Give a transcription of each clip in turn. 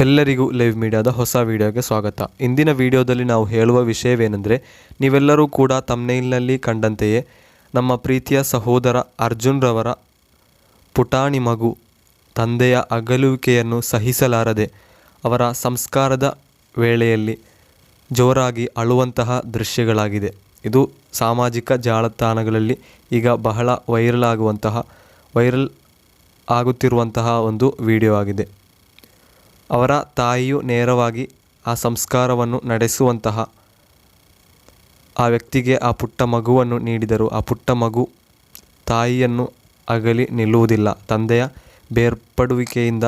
ಎಲ್ಲರಿಗೂ ಲೈವ್ ಮೀಡಿಯಾದ ಹೊಸ ವಿಡಿಯೋಗೆ ಸ್ವಾಗತ. ಇಂದಿನ ವಿಡಿಯೋದಲ್ಲಿ ನಾವು ಹೇಳುವ ವಿಷಯವೇನೆಂದರೆ, ನೀವೆಲ್ಲರೂ ಕೂಡ ತಮ್ನೈಲ್ನಲ್ಲಿ ಕಂಡಂತೆಯೇ, ನಮ್ಮ ಪ್ರೀತಿಯ ಸಹೋದರ ಅರ್ಜುನ್ರವರ ಪುಟಾಣಿ ಮಗು, ತಂದೆಯ ಅಗಲುವಿಕೆಯನ್ನು ಸಹಿಸಲಾರದೆ ಅವರ ಸಂಸ್ಕಾರದ ವೇಳೆಯಲ್ಲಿ ಜೋರಾಗಿ ಅಳುವಂತಹ ದೃಶ್ಯಗಳಾಗಿದೆ. ಇದು ಸಾಮಾಜಿಕ ಜಾಲತಾಣಗಳಲ್ಲಿ ಈಗ ಬಹಳ ವೈರಲ್ ಆಗುವಂತಹ, ವೈರಲ್ ಆಗುತ್ತಿರುವಂತಹ ಒಂದು ವಿಡಿಯೋ ಆಗಿದೆ. ಅವರ ತಾಯಿಯು ನೇರವಾಗಿ ಆ ಸಂಸ್ಕಾರವನ್ನು ನಡೆಸುವಂತಹ ಆ ವ್ಯಕ್ತಿಗೆ ಆ ಪುಟ್ಟ ಮಗುವನ್ನು ನೀಡಿದರು. ಆ ಪುಟ್ಟ ಮಗು ತಾಯಿಯನ್ನು ಅಗಲಿ ನಿಲ್ಲುವುದಿಲ್ಲ. ತಂದೆಯ ಬೇರ್ಪಡುವಿಕೆಯಿಂದ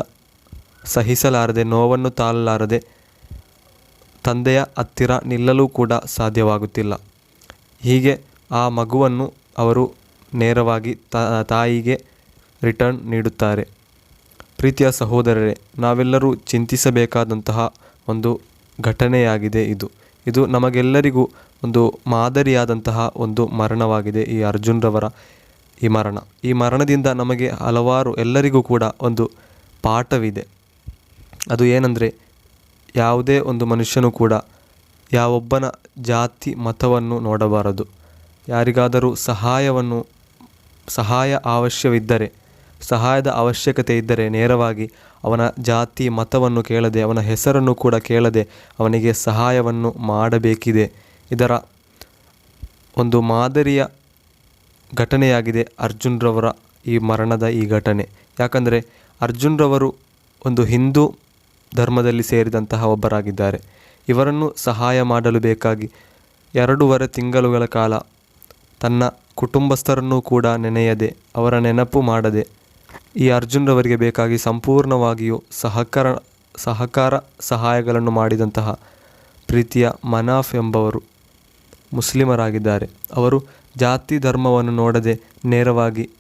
ಸಹಿಸಲಾರದೆ, ನೋವನ್ನು ತಾಳಲಾರದೆ ತಂದೆಯ ಹತ್ತಿರ ನಿಲ್ಲಲು ಕೂಡ ಸಾಧ್ಯವಾಗುತ್ತಿಲ್ಲ. ಹೀಗೆ ಆ ಮಗುವನ್ನು ಅವರು ನೇರವಾಗಿ ತಾಯಿಗೆ ರಿಟರ್ನ್ ನೀಡುತ್ತಾರೆ. ಪ್ರೀತಿಯ ಸಹೋದರರೇ, ನಾವೆಲ್ಲರೂ ಚಿಂತಿಸಬೇಕಾದಂತಹ ಒಂದು ಘಟನೆಯಾಗಿದೆ ಇದು. ಇದು ನಮಗೆಲ್ಲರಿಗೂ ಒಂದು ಮಾದರಿಯಾದಂತಹ ಒಂದು ಮರಣವಾಗಿದೆ ಈ ಅರ್ಜುನ್ರವರ ಈ ಮರಣ. ಈ ಮರಣದಿಂದ ನಮಗೆ ಹಲವಾರು ಎಲ್ಲರಿಗೂ ಕೂಡ ಒಂದು ಪಾಠವಿದೆ. ಅದು ಏನಂದರೆ, ಯಾವುದೇ ಒಂದು ಮನುಷ್ಯನು ಕೂಡ ಯಾವೊಬ್ಬನ ಜಾತಿ ಮತವನ್ನು ನೋಡಬಾರದು. ಯಾರಿಗಾದರೂ ಸಹಾಯವನ್ನು, ಸಹಾಯ ಅವಶ್ಯವಿದ್ದರೆ ಸಹಾಯದ ಅವಶ್ಯಕತೆ ಇದ್ದರೆ ನೇರವಾಗಿ ಅವನ ಜಾತಿ ಮತವನ್ನು ಕೇಳದೆ, ಅವನ ಹೆಸರನ್ನು ಕೂಡ ಕೇಳದೆ ಅವನಿಗೆ ಸಹಾಯವನ್ನು ಮಾಡಬೇಕಿದೆ. ಇದರ ಒಂದು ಮಾದರಿಯ ಘಟನೆಯಾಗಿದೆ ಅರ್ಜುನ್ರವರ ಈ ಮರಣದ ಈ ಘಟನೆ. ಯಾಕಂದರೆ ಅರ್ಜುನ್ರವರು ಒಂದು ಹಿಂದೂ ಧರ್ಮದಲ್ಲಿ ಸೇರಿದಂತಹ ಒಬ್ಬರಾಗಿದ್ದಾರೆ. ಇವರನ್ನು ಸಹಾಯ ಮಾಡಲು ಬೇಕಾಗಿ ಎರಡೂವರೆ ತಿಂಗಳುಗಳ ಕಾಲ ತನ್ನ ಕುಟುಂಬಸ್ಥರನ್ನು ಕೂಡ ನೆನೆಯದೆ, ಅವರ ನೆನಪು ಮಾಡದೆ ಈ ಅರ್ಜುನ್ರವರಿಗೆ ಬೇಕಾಗಿ ಸಂಪೂರ್ಣವಾಗಿಯೂ ಸಹಕಾರ ಸಹಕಾರ ಸಹಾಯಗಳನ್ನು ಮಾಡಿದಂತಹ ಪ್ರೀತಿಯ ಮನಾಫ್ ಎಂಬವರು ಮುಸ್ಲಿಮರಾಗಿದ್ದಾರೆ. ಅವರು ಜಾತಿ ಧರ್ಮವನ್ನು ನೋಡದೆ ನೇರವಾಗಿ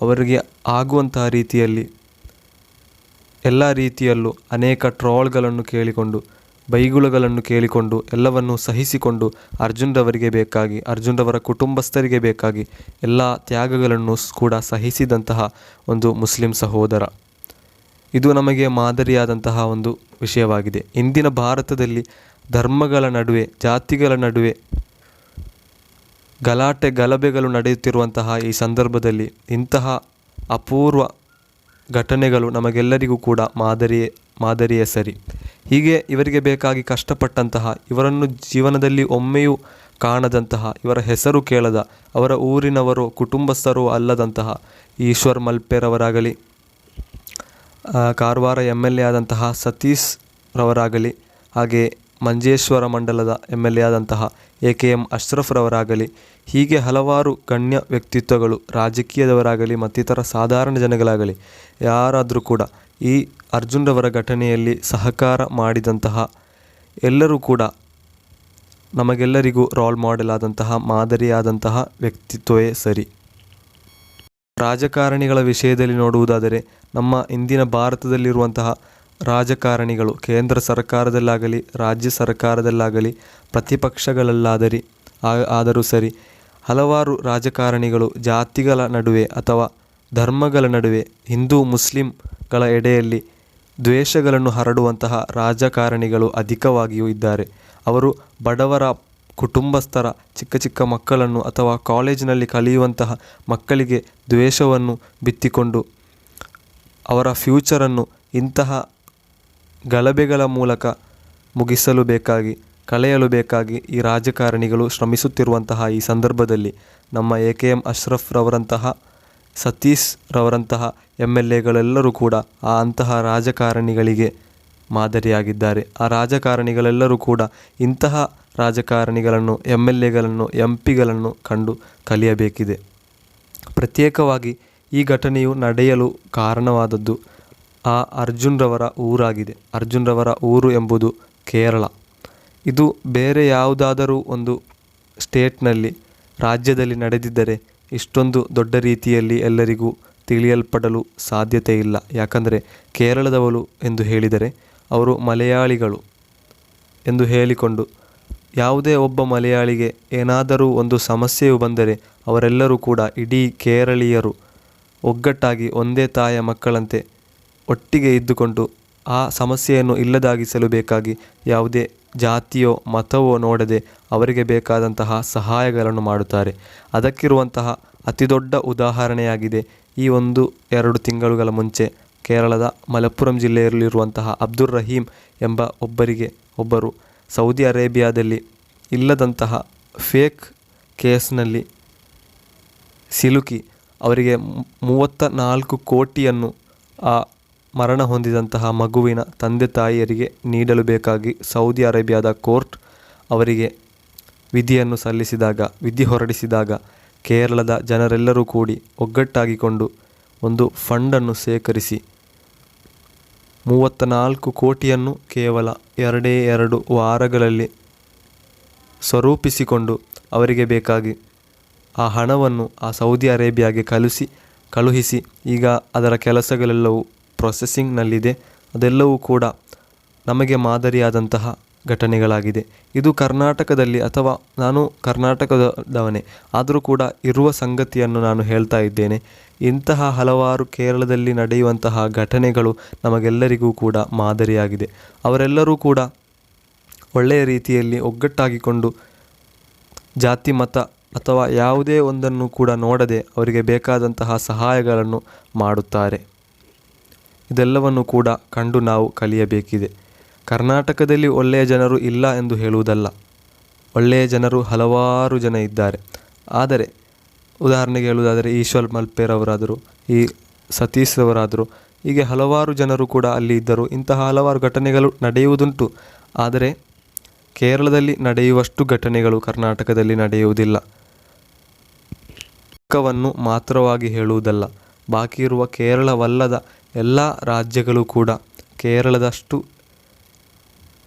ಅವರಿಗೆ ಆಗುವಂತಹ ರೀತಿಯಲ್ಲಿ ಎಲ್ಲ ರೀತಿಯಲ್ಲೂ ಅನೇಕ ಟ್ರೋಲ್ಗಳನ್ನು ಕೇಳಿಕೊಂಡು ಬೈಗುಳಗಳನ್ನು ಕೇಳಿಕೊಂಡು ಎಲ್ಲವನ್ನು ಸಹಿಸಿಕೊಂಡು ಅರ್ಜುನ್ರವರಿಗೆ ಬೇಕಾಗಿ, ಅರ್ಜುನ್ರವರ ಕುಟುಂಬಸ್ಥರಿಗೆ ಬೇಕಾಗಿ ಎಲ್ಲ ತ್ಯಾಗಗಳನ್ನು ಕೂಡ ಸಹಿಸಿದಂತಹ ಒಂದು ಮುಸ್ಲಿಂ ಸಹೋದರ. ಇದು ನಮಗೆ ಮಾದರಿಯಾದಂತಹ ಒಂದು ವಿಷಯವಾಗಿದೆ. ಇಂದಿನ ಭಾರತದಲ್ಲಿ ಧರ್ಮಗಳ ನಡುವೆ, ಜಾತಿಗಳ ನಡುವೆ ಗಲಾಟೆ ಗಲಭೆಗಳು ನಡೆಯುತ್ತಿರುವಂತಹ ಈ ಸಂದರ್ಭದಲ್ಲಿ ಇಂತಹ ಅಪೂರ್ವ ಘಟನೆಗಳು ನಮಗೆಲ್ಲರಿಗೂ ಕೂಡ ಮಾದರಿಯೇ ಮಾದರಿಯೇ ಸರಿ. ಹೀಗೆ ಇವರಿಗೆ ಬೇಕಾಗಿ ಕಷ್ಟಪಟ್ಟಂತಹ, ಇವರನ್ನು ಜೀವನದಲ್ಲಿ ಒಮ್ಮೆಯೂ ಕಾಣದಂತಹ, ಇವರ ಹೆಸರು ಕೇಳದ, ಅವರ ಊರಿನವರು, ಕುಟುಂಬಸ್ಥರು ಅಲ್ಲದಂತಹ ಈಶ್ವರ್ ಮಲ್ಪೆರವರಾಗಲಿ ಕಾರವಾರ ಎಂ ಎಲ್ ಎ ಆದಂತಹ ಸತೀಶ್ರವರಾಗಲಿ ಹಾಗೆ ಮಂಜೇಶ್ವರ ಮಂಡಲದ ಎಂ ಎಲ್ ಎ ಆದಂತಹ ಎ ಕೆ ಎಂ ಅಶ್ರಫ್ರವರಾಗಲಿ ಹೀಗೆ ಹಲವಾರು ಗಣ್ಯ ವ್ಯಕ್ತಿತ್ವಗಳು ರಾಜಕೀಯದವರಾಗಲಿ ಮತ್ತಿತರ ಸಾಧಾರಣ ಜನಗಳಾಗಲಿ, ಯಾರಾದರೂ ಕೂಡ ಈ ಅರ್ಜುನ್ರವರ ಘಟನೆಯಲ್ಲಿ ಸಹಕಾರ ಮಾಡಿದಂತಹ ಎಲ್ಲರೂ ಕೂಡ ನಮಗೆಲ್ಲರಿಗೂ ರೋಲ್ ಮಾಡೆಲ್ ಆದಂತಹ, ಮಾದರಿಯಾದಂತಹ ವ್ಯಕ್ತಿತ್ವವೇ ಸರಿ. ರಾಜಕಾರಣಿಗಳ ವಿಷಯದಲ್ಲಿ ನೋಡುವುದಾದರೆ, ನಮ್ಮ ಇಂದಿನ ಭಾರತದಲ್ಲಿರುವಂತಹ ರಾಜಕಾರಣಿಗಳು ಕೇಂದ್ರ ಸರ್ಕಾರದಲ್ಲಾಗಲಿ, ರಾಜ್ಯ ಸರ್ಕಾರದಲ್ಲಾಗಲಿ ಪ್ರತಿಪಕ್ಷಗಳಲ್ಲಾದರಿ ಆದರೂ ಸರಿ ಹಲವಾರು ರಾಜಕಾರಣಿಗಳು ಜಾತಿಗಳ ನಡುವೆ ಅಥವಾ ಧರ್ಮಗಳ ನಡುವೆ ಹಿಂದೂ ಮುಸ್ಲಿಂಗಳ ಎಡೆಯಲ್ಲಿ ದ್ವೇಷಗಳನ್ನು ಹರಡುವಂತಹ ರಾಜಕಾರಣಿಗಳು ಅಧಿಕವಾಗಿಯೂ ಇದ್ದಾರೆ. ಅವರು ಬಡವರ ಕುಟುಂಬಸ್ಥರ ಚಿಕ್ಕ ಚಿಕ್ಕ ಮಕ್ಕಳನ್ನು ಅಥವಾ ಕಾಲೇಜಿನಲ್ಲಿ ಕಲಿಯುವಂತಹ ಮಕ್ಕಳಿಗೆ ದ್ವೇಷವನ್ನು ಬಿತ್ತಿಕೊಂಡು ಅವರ ಫ್ಯೂಚರನ್ನು ಇಂತಹ ಗಲಭೆಗಳ ಮೂಲಕ ಮುಗಿಸಲು ಬೇಕಾಗಿ, ಕಳೆಯಲು ಬೇಕಾಗಿ ಈ ರಾಜಕಾರಣಿಗಳು ಶ್ರಮಿಸುತ್ತಿರುವಂತಹ ಈ ಸಂದರ್ಭದಲ್ಲಿ ನಮ್ಮ ಎ ಕೆ ಎಂ ಅಶ್ರಫ್ ರವರಂತಹ, ಸತೀಶ್ ರವರಂತಹ ಎಂ ಎಲ್ ಎಗಳೆಲ್ಲರೂ ಕೂಡ ಆ ಅಂತಹ ರಾಜಕಾರಣಿಗಳಿಗೆ ಮಾದರಿಯಾಗಿದ್ದಾರೆ. ಆ ರಾಜಕಾರಣಿಗಳೆಲ್ಲರೂ ಕೂಡ ಇಂತಹ ರಾಜಕಾರಣಿಗಳನ್ನು ಎಂ ಎಲ್ ಎಗಳನ್ನು ಎಂ ಪಿಗಳನ್ನು ಕಂಡು ಕಲಿಯಬೇಕಿದೆ. ಪ್ರತ್ಯೇಕವಾಗಿ ಈ ಘಟನೆಯು ನಡೆಯಲು ಕಾರಣವಾದದ್ದು ಆ ಅರ್ಜುನ್ರವರ ಊರಾಗಿದೆ. ಅರ್ಜುನ್ರವರ ಊರು ಎಂಬುದು ಕೇರಳ. ಇದು ಬೇರೆ ಯಾವುದಾದರೂ ಒಂದು ಸ್ಟೇಟ್ನಲ್ಲಿ ರಾಜ್ಯದಲ್ಲಿ ನಡೆದಿದ್ದರೆ ಇಷ್ಟೊಂದು ದೊಡ್ಡ ರೀತಿಯಲ್ಲಿ ಎಲ್ಲರಿಗೂ ತಿಳಿಯಲ್ಪಡಲು ಸಾಧ್ಯತೆ ಇಲ್ಲ. ಯಾಕಂದರೆ ಕೇರಳದವರು ಎಂದು ಹೇಳಿದರೆ ಅವರು ಮಲಯಾಳಿಗಳು ಎಂದು ಹೇಳಿಕೊಂಡು ಯಾವುದೇ ಒಬ್ಬ ಮಲಯಾಳಿಗೆ ಏನಾದರೂ ಒಂದು ಸಮಸ್ಯೆಯು ಬಂದರೆ ಅವರೆಲ್ಲರೂ ಕೂಡ ಇಡೀ ಕೇರಳೀಯರು ಒಗ್ಗಟ್ಟಾಗಿ ಒಂದೇ ತಾಯ ಮಕ್ಕಳಂತೆ ಒಟ್ಟಿಗೆ ಇದ್ದುಕೊಂಡು ಆ ಸಮಸ್ಯೆಯನ್ನು ಇಲ್ಲದಾಗಿಸಲು ಬೇಕಾಗಿ ಯಾವುದೇ ಜಾತಿಯೋ ಮತವೋ ನೋಡದೆ ಅವರಿಗೆ ಬೇಕಾದಂತಹ ಸಹಾಯಗಳನ್ನು ಮಾಡುತ್ತಾರೆ. ಅದಕ್ಕಿರುವಂತಹ ಅತಿ ದೊಡ್ಡ ಉದಾಹರಣೆಯಾಗಿದೆ ಈ ಒಂದು ಎರಡು ತಿಂಗಳುಗಳ ಮುಂಚೆ ಕೇರಳದ ಮಲಪ್ಪುರಂ ಜಿಲ್ಲೆಯಲ್ಲಿರುವಂತಹ ಅಬ್ದುಲ್ ರಹೀಂ ಎಂಬ ಒಬ್ಬರಿಗೆ ಒಬ್ಬರು ಸೌದಿ ಅರೇಬಿಯಾದಲ್ಲಿ ಇಲ್ಲದಂತಹ ಫೇಕ್ ಕೇಸ್ನಲ್ಲಿ ಸಿಲುಕಿ ಅವರಿಗೆ ಮೂವತ್ತ ನಾಲ್ಕು ಕೋಟಿಯನ್ನು ಆ ಮರಣ ಹೊಂದಿದಂತಹ ಮಗುವಿನ ತಂದೆ ತಾಯಿಯರಿಗೆ ನೀಡಲು ಬೇಕಾಗಿ ಸೌದಿ ಅರೇಬಿಯಾದ ಕೋರ್ಟ್ ಅವರಿಗೆ ವಿಧಿಯನ್ನು ಸಲ್ಲಿಸಿದಾಗ, ವಿಧಿ ಹೊರಡಿಸಿದಾಗ ಕೇರಳದ ಜನರೆಲ್ಲರೂ ಕೂಡಿ ಒಗ್ಗಟ್ಟಾಗಿಕೊಂಡು ಒಂದು ಫಂಡನ್ನು ಸೇಕರಿಸಿ ಮೂವತ್ತ ನಾಲ್ಕು ಕೋಟಿಯನ್ನು ಕೇವಲ ಎರಡೇ ಎರಡು ವಾರಗಳಲ್ಲಿ ಸ್ವರೂಪಿಸಿಕೊಂಡು ಅವರಿಗೆ ಬೇಕಾಗಿ ಆ ಹಣವನ್ನು ಆ ಸೌದಿ ಅರೇಬಿಯಾಗೆ ಕಲಿಸಿ, ಕಳುಹಿಸಿ ಈಗ ಅದರ ಕೆಲಸಗಳೆಲ್ಲವೂ ಪ್ರೊಸೆಸಿಂಗ್ನಲ್ಲಿದೆ ಅದೆಲ್ಲವೂ ಕೂಡ ನಮಗೆ ಮಾದರಿಯಾದಂತಹ ಘಟನೆಗಳಾಗಿದೆ. ಇದು ಕರ್ನಾಟಕದಲ್ಲಿ ಅಥವಾ ನಾನು ಕರ್ನಾಟಕದವನೇ, ಆದರೂ ಕೂಡ ಇರುವ ಸಂಗತಿಯನ್ನು ನಾನು ಹೇಳ್ತಾ ಇದ್ದೇನೆ. ಇಂತಹ ಹಲವಾರು ಕೇರಳದಲ್ಲಿ ನಡೆಯುವಂತಹ ಘಟನೆಗಳು ನಮಗೆಲ್ಲರಿಗೂ ಕೂಡ ಮಾದರಿಯಾಗಿದೆ. ಅವರೆಲ್ಲರೂ ಕೂಡ ಒಳ್ಳೆಯ ರೀತಿಯಲ್ಲಿ ಒಗ್ಗಟ್ಟಾಗಿಕೊಂಡು ಜಾತಿ, ಮತ ಅಥವಾ ಯಾವುದೇ ಒಂದನ್ನು ಕೂಡ ನೋಡದೆ ಅವರಿಗೆ ಬೇಕಾದಂತಹ ಸಹಾಯಗಳನ್ನು ಮಾಡುತ್ತಾರೆ. ಇದೆಲ್ಲವನ್ನು ಕೂಡ ಕಂಡು ನಾವು ಕಲಿಯಬೇಕಿದೆ. ಕರ್ನಾಟಕದಲ್ಲಿ ಒಳ್ಳೆಯ ಜನರು ಇಲ್ಲ ಎಂದು ಹೇಳುವುದಲ್ಲ. ಒಳ್ಳೆಯ ಜನರು ಹಲವಾರು ಜನ ಇದ್ದಾರೆ. ಆದರೆ, ಉದಾಹರಣೆಗೆ ಹೇಳುವುದಾದರೆ ಈಶ್ವರ್ ಮಲ್ಪೇರವರಾದರು, ಈ ಸತೀಶ್ ಅವರಾದರು ಹೀಗೆ ಹಲವಾರು ಜನರು ಕೂಡ ಅಲ್ಲಿ ಇದ್ದರು. ಇಂತಹ ಹಲವಾರು ಘಟನೆಗಳು ನಡೆಯುವುದುಂಟು. ಆದರೆ, ಕೇರಳದಲ್ಲಿ ನಡೆಯುವಷ್ಟು ಘಟನೆಗಳು ಕರ್ನಾಟಕದಲ್ಲಿ ನಡೆಯುವುದಿಲ್ಲ. ಪಕ್ಕವನ್ನು ಮಾತ್ರವಾಗಿ ಹೇಳುವುದಲ್ಲ. ಬಾಕಿ ಇರುವ ಕೇರಳವಲ್ಲದ ಎಲ್ಲ ರಾಜ್ಯಗಳು ಕೂಡ, ಕೇರಳದಷ್ಟು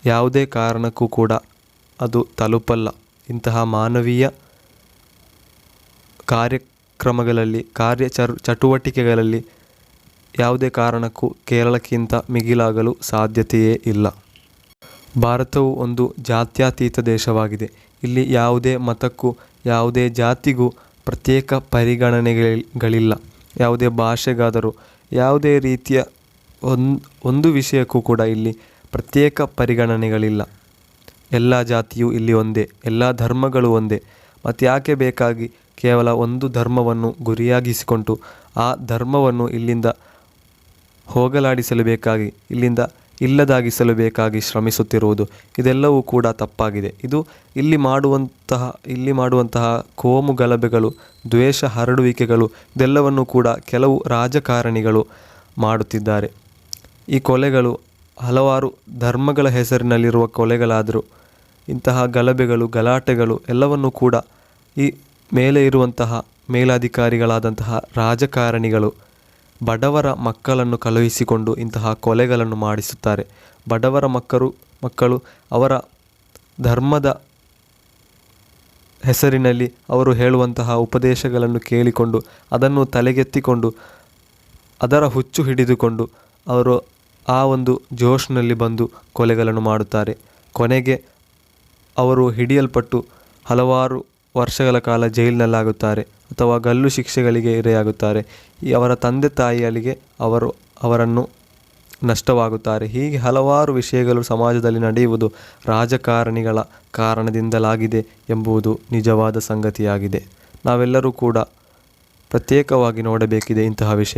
ಯಾವುದೇ ಕಾರಣಕ್ಕೂ ಕೂಡ ಅದು ತಲುಪಲ್ಲ. ಇಂತಹ ಮಾನವೀಯ ಕಾರ್ಯಕ್ರಮಗಳಲ್ಲಿ ಕಾರ್ಯ ಚಟುವಟಿಕೆಗಳಲ್ಲಿ ಯಾವುದೇ ಕಾರಣಕ್ಕೂ ಕೇರಳಕ್ಕಿಂತ ಮಿಗಿಲಾಗಲು ಸಾಧ್ಯತೆಯೇ ಇಲ್ಲ. ಭಾರತವು ಒಂದು ಜಾತ್ಯತೀತ ದೇಶವಾಗಿದೆ. ಇಲ್ಲಿ ಯಾವುದೇ ಮತಕ್ಕೂ, ಯಾವುದೇ ಜಾತಿಗೂ ಪ್ರತ್ಯೇಕ ಪರಿಗಣನೆಗಳಿಲ್ಲ ಯಾವುದೇ ಭಾಷೆಗಾದರೂ ಯಾವುದೇ ರೀತಿಯ ಒಂದು ವಿಷಯಕ್ಕೂ ಕೂಡ ಇಲ್ಲಿ ಪ್ರತ್ಯೇಕ ಪರಿಗಣನೆಗಳಿಲ್ಲ. ಎಲ್ಲ ಜಾತಿಯು ಇಲ್ಲಿ ಒಂದೇ, ಎಲ್ಲ ಧರ್ಮಗಳು ಒಂದೇ. ಮತ್ತು ಯಾಕೆ ಬೇಕಾಗಿ ಕೇವಲ ಒಂದು ಧರ್ಮವನ್ನು ಗುರಿಯಾಗಿಸಿಕೊಂಡು ಆ ಧರ್ಮವನ್ನು ಇಲ್ಲಿಂದ ಹೋಗಲಾಡಿಸಲು ಬೇಕಾಗಿ ಇಲ್ಲಿಂದ ಇಲ್ಲದಾಗಿಸಲು ಬೇಕಾಗಿ ಶ್ರಮಿಸುತ್ತಿರುವುದು. ಇದೆಲ್ಲವೂ ಕೂಡ ತಪ್ಪಾಗಿದೆ. ಇದು ಇಲ್ಲಿ ಮಾಡುವಂತಹ ಇಲ್ಲಿ ಮಾಡುವಂತಹ ಕೋಮು ಗಲಭೆಗಳು, ದ್ವೇಷ ಹರಡುವಿಕೆಗಳು, ಇದೆಲ್ಲವನ್ನು ಕೂಡ ಕೆಲವು ರಾಜಕಾರಣಿಗಳು ಮಾಡುತ್ತಿದ್ದಾರೆ. ಈ ಕೊಲೆಗಳು ಹಲವಾರು ಧರ್ಮಗಳ ಹೆಸರಿನಲ್ಲಿರುವ ಕೊಲೆಗಳಾದರೂ ಇಂತಹ ಗಲಭೆಗಳು, ಗಲಾಟೆಗಳು ಎಲ್ಲವನ್ನು ಕೂಡ ಈ ಮೇಲೆ ಇರುವಂತಹ ಮೇಲಾಧಿಕಾರಿಗಳಾದಂತಹ ರಾಜಕಾರಣಿಗಳು ಬಡವರ ಮಕ್ಕಳನ್ನು ಕಳುಹಿಸಿಕೊಂಡು ಇಂತಹ ಕೊಲೆಗಳನ್ನು ಮಾಡಿಸುತ್ತಾರೆ. ಬಡವರ ಮಕ್ಕಳು ಮಕ್ಕಳು ಅವರ ಧರ್ಮದ ಹೆಸರಿನಲ್ಲಿ ಅವರು ಹೇಳುವಂತಹ ಉಪದೇಶಗಳನ್ನು ಕೇಳಿಕೊಂಡು ಅದನ್ನು ತಲೆಗೆತ್ತಿಕೊಂಡು ಅದರ ಹುಚ್ಚು ಹಿಡಿದುಕೊಂಡು ಅವರು ಆ ಒಂದು ಜೋಶ್ನಲ್ಲಿ ಬಂದು ಕೊಲೆಗಳನ್ನು ಮಾಡುತ್ತಾರೆ. ಕೊನೆಗೆ ಅವರು ಹಿಡಿಯಲ್ಪಟ್ಟು ಹಲವಾರು ವರ್ಷಗಳ ಕಾಲ ಜೈಲಿನಲ್ಲಾಗುತ್ತಾರೆ ಅಥವಾ ಗಲ್ಲು ಶಿಕ್ಷೆಗಳಿಗೆ ಇರೆಯಾಗುತ್ತಾರೆ. ಈ ಅವರ ತಂದೆ ತಾಯಿಗಳಿಗೆ ಅವರು ಅವರನ್ನು ನಷ್ಟವಾಗುತ್ತಾರೆ. ಹೀಗೆ ಹಲವಾರು ವಿಷಯಗಳು ಸಮಾಜದಲ್ಲಿ ನಡೆಯುವುದು ರಾಜಕಾರಣಿಗಳ ಕಾರಣದಿಂದಲಾಗಿದೆ ಎಂಬುದು ನಿಜವಾದ ಸಂಗತಿಯಾಗಿದೆ. ನಾವೆಲ್ಲರೂ ಕೂಡ ಪ್ರತ್ಯೇಕವಾಗಿ ನೋಡಬೇಕಿದೆ ಇಂತಹ ವಿಷಯ.